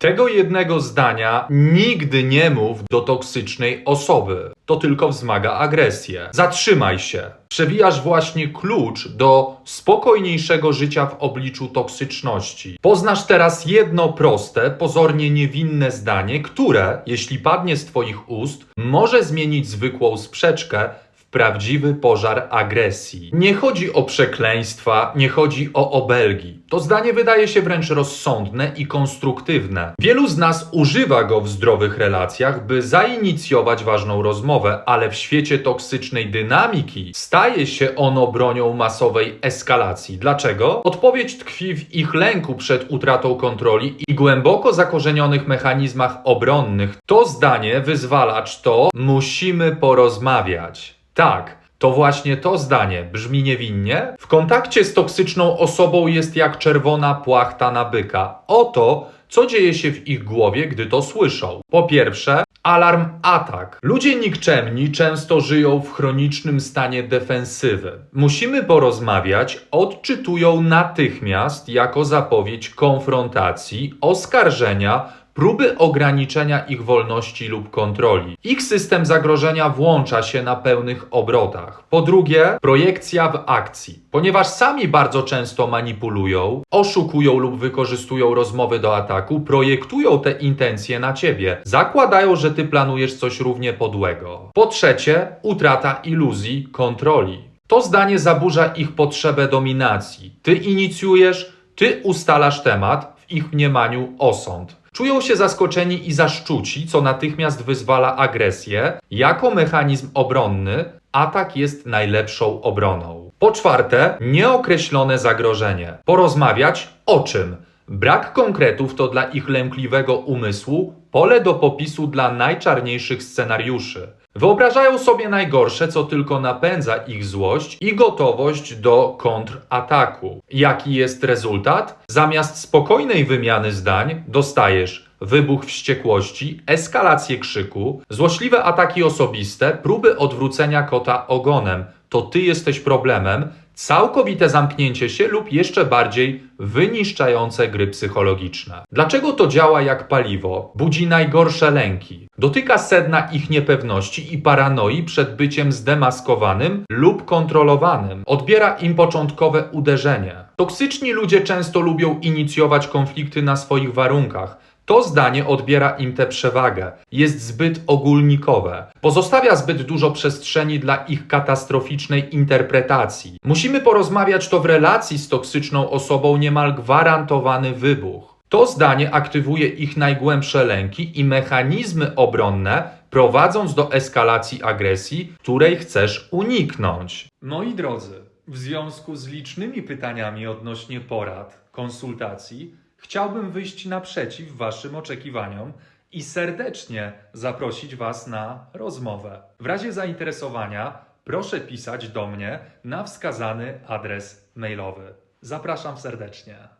Tego jednego zdania nigdy nie mów do toksycznej osoby. To tylko wzmaga agresję. Zatrzymaj się. Przewijasz właśnie klucz do spokojniejszego życia w obliczu toksyczności. Poznasz teraz jedno proste, pozornie niewinne zdanie, które, jeśli padnie z Twoich ust, może zmienić zwykłą sprzeczkę prawdziwy pożar agresji. Nie chodzi o przekleństwa, nie chodzi o obelgi. To zdanie wydaje się wręcz rozsądne i konstruktywne. Wielu z nas używa go w zdrowych relacjach, by zainicjować ważną rozmowę, ale w świecie toksycznej dynamiki staje się ono bronią masowej eskalacji. Dlaczego? Odpowiedź tkwi w ich lęku przed utratą kontroli i głęboko zakorzenionych mechanizmach obronnych. To zdanie, wyzwalacz to musimy porozmawiać. Tak, to właśnie to zdanie brzmi niewinnie. W kontakcie z toksyczną osobą jest jak czerwona płachta na byka. Oto, co dzieje się w ich głowie, gdy to słyszą. Po pierwsze, alarm atak. Ludzie nikczemni często żyją w chronicznym stanie defensywy. Musimy porozmawiać, odczytują natychmiast jako zapowiedź konfrontacji, oskarżenia, próby ograniczenia ich wolności lub kontroli. Ich system zagrożenia włącza się na pełnych obrotach. Po drugie, projekcja w akcji. Ponieważ sami bardzo często manipulują, oszukują lub wykorzystują rozmowy do ataku, projektują te intencje na ciebie. Zakładają, że ty planujesz coś równie podłego. Po trzecie, utrata iluzji kontroli. To zdanie zaburza ich potrzebę dominacji. Ty inicjujesz, ty ustalasz temat, ich mniemaniu osąd. Czują się zaskoczeni i zaszczuci, co natychmiast wyzwala agresję. Jako mechanizm obronny, atak jest najlepszą obroną. Po czwarte, nieokreślone zagrożenie. Porozmawiać o czym? Brak konkretów to dla ich lękliwego umysłu pole do popisu dla najczarniejszych scenariuszy. Wyobrażają sobie najgorsze, co tylko napędza ich złość i gotowość do kontrataku. Jaki jest rezultat? Zamiast spokojnej wymiany zdań dostajesz wybuch wściekłości, eskalację krzyku, złośliwe ataki osobiste, próby odwrócenia kota ogonem. To ty jesteś problemem, całkowite zamknięcie się lub jeszcze bardziej wyniszczające gry psychologiczne. Dlaczego to działa jak paliwo? Budzi najgorsze lęki. Dotyka sedna ich niepewności i paranoi przed byciem zdemaskowanym lub kontrolowanym. Odbiera im początkowe uderzenie. Toksyczni ludzie często lubią inicjować konflikty na swoich warunkach. To zdanie odbiera im tę przewagę. Jest zbyt ogólnikowe. Pozostawia zbyt dużo przestrzeni dla ich katastroficznej interpretacji. Musimy porozmawiać to w relacji z toksyczną osobą niemal gwarantowany wybuch. To zdanie aktywuje ich najgłębsze lęki i mechanizmy obronne, prowadząc do eskalacji agresji, której chcesz uniknąć. Moi drodzy, w związku z licznymi pytaniami odnośnie porad, konsultacji, chciałbym wyjść naprzeciw Waszym oczekiwaniom i serdecznie zaprosić Was na rozmowę. W razie zainteresowania proszę pisać do mnie na wskazany adres mailowy. Zapraszam serdecznie.